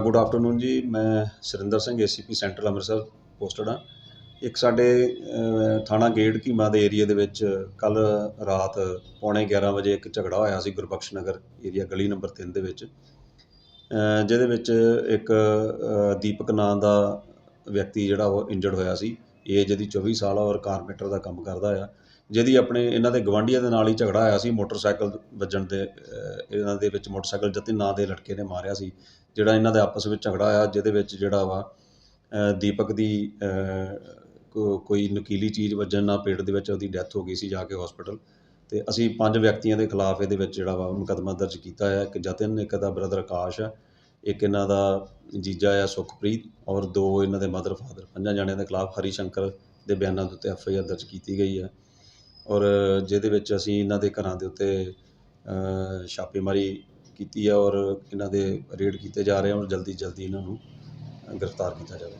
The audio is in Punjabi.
Good afternoon ji. ਮੈਂ Surinder Singh ACP central Amritsar posted ਹਾਂ। ਇੱਕ ਸਾਡੇ ਥਾਣਾ ਗੇਟ ਕੀਮਾ ਦੇ ਏਰੀਆ ਦੇ ਵਿੱਚ ਕੱਲ ਰਾਤ ਪੌਣੇ 11 ਵਜੇ ਇੱਕ ਝਗੜਾ ਹੋਇਆ ਸੀ ਗੁਰਬਖਸ਼ ਨਗਰ ਏਰੀਆ ਗਲੀ ਨੰਬਰ 3 ਦੇ ਵਿੱਚ। ਜਿਹਦੇ ਵਿੱਚ ਇੱਕ ਦੀਪਕ ਨਾਂ ਦਾ ਵਿਅਕਤੀ ਜਿਹੜਾ ਉਹ ਇੰਜਰਡ ਹੋਇਆ ਸੀ। ਏਜ ਇਹਦੀ 24 ਸਾਲ ਆ ਔਰ ਕਾਰਪੈਂਟਰ ਦਾ ਕੰਮ ਕਰਦਾ ਆ, ਜਿਹਦੀ ਆਪਣੇ ਇਹਨਾਂ ਦੇ ਗਵਾਂਢੀਆਂ ਦੇ ਨਾਲ ਹੀ ਝਗੜਾ ਹੋਇਆ ਸੀ, ਮੋਟਰਸਾਈਕਲ ਵੱਜਣ ਦੇ ਇਹਨਾਂ ਦੇ ਵਿੱਚ ਮੋਟਰਸਾਈਕਲ ਜਤਿਨ ਨਾਂ ਦੇ ਲੜਕੇ ਨੇ ਮਾਰਿਆ ਸੀ, ਜਿਹੜਾ ਇਹਨਾਂ ਦੇ ਆਪਸ ਵਿੱਚ ਝਗੜਾ ਹੋਇਆ, ਜਿਹਦੇ ਵਿੱਚ ਜਿਹੜਾ ਵਾ ਦੀਪਕ ਦੀ ਕੋਈ ਨਕੀਲੀ ਚੀਜ਼ ਵੱਜਣ ਨਾਲ ਪੇਟ ਦੇ ਵਿੱਚ ਉਹਦੀ ਡੈਥ ਹੋ ਗਈ ਸੀ ਜਾ ਕੇ ਹਸਪੀਟਲ ਤੇ ਅਸੀਂ ਪੰਜ ਵਿਅਕਤੀਆਂ ਦੇ ਖਿਲਾਫ ਇਹਦੇ ਵਿੱਚ ਜਿਹੜਾ ਵਾ ਮੁਕੱਦਮਾ ਦਰਜ ਕੀਤਾ ਹੈ ਇੱਕ ਜਤਿਨ, ਇੱਕ ਦਾ ਬ੍ਰਦਰ ਆਕਾਸ਼ ਹੈ ਇੱਕ ਇਹਨਾਂ ਦਾ ਜੀਜਾ ਆ ਸੁਖਪ੍ਰੀਤ ਔਰ ਦੋ ਇਹਨਾਂ ਦੇ ਮਦਰ ਫਾਦਰ ਪੰਜਾਂ ਜਣਿਆਂ ਦੇ ਖਿਲਾਫ ਹਰੀ ਸ਼ੰਕਰ ਦੇ ਬਿਆਨਾਂ ਦੇ ਉੱਤੇ ਐਫ ਆਈ ਆਰ ਦਰਜ ਕੀਤੀ ਗਈ ਹੈ ਔਰ ਜਿਹਦੇ ਵਿੱਚ ਅਸੀਂ ਇਹਨਾਂ ਦੇ ਘਰਾਂ ਦੇ ਉੱਤੇ ਛਾਪੇਮਾਰੀ ਕੀਤੀ ਹੈ ਔਰ ਇਹਨਾਂ ਦੇ ਰੇਡ ਕੀਤੇ ਜਾ ਰਹੇ ਹਨ ਔਰ ਜਲਦੀ ਜਲਦੀ ਇਹਨਾਂ ਨੂੰ ਗ੍ਰਿਫਤਾਰ ਕੀਤਾ ਜਾਵੇ।